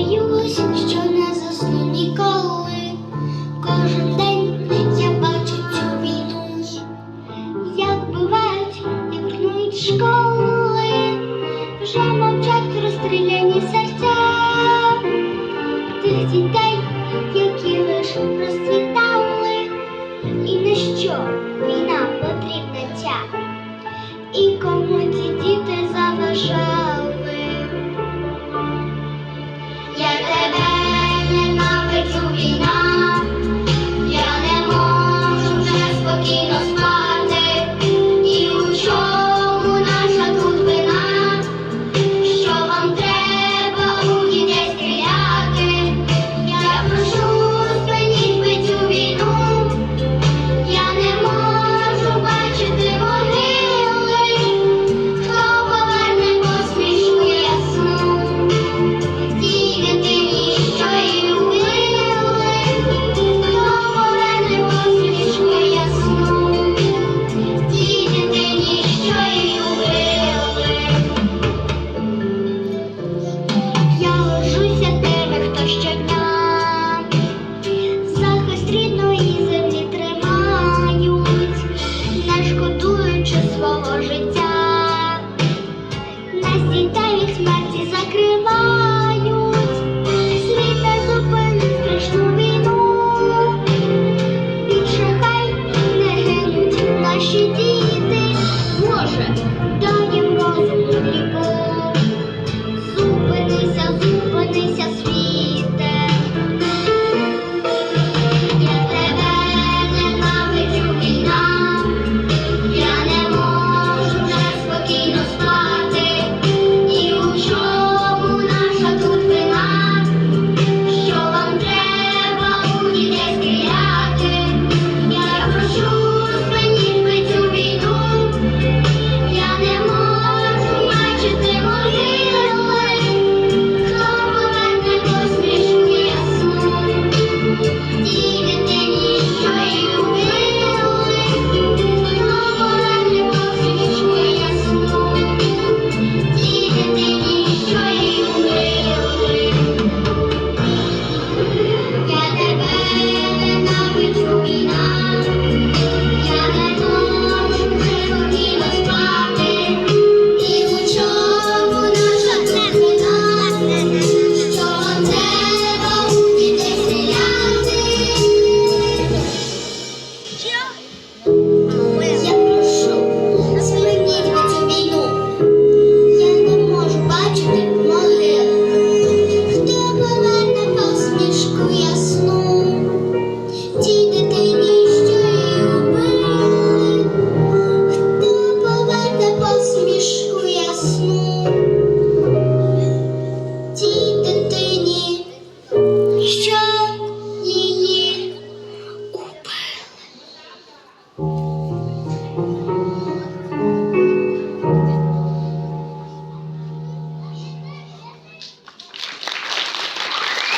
боюсь, що не засну ніколи. Кожен день я бачу цю війну, як бувають, як школи, вже мовчать розстріляні.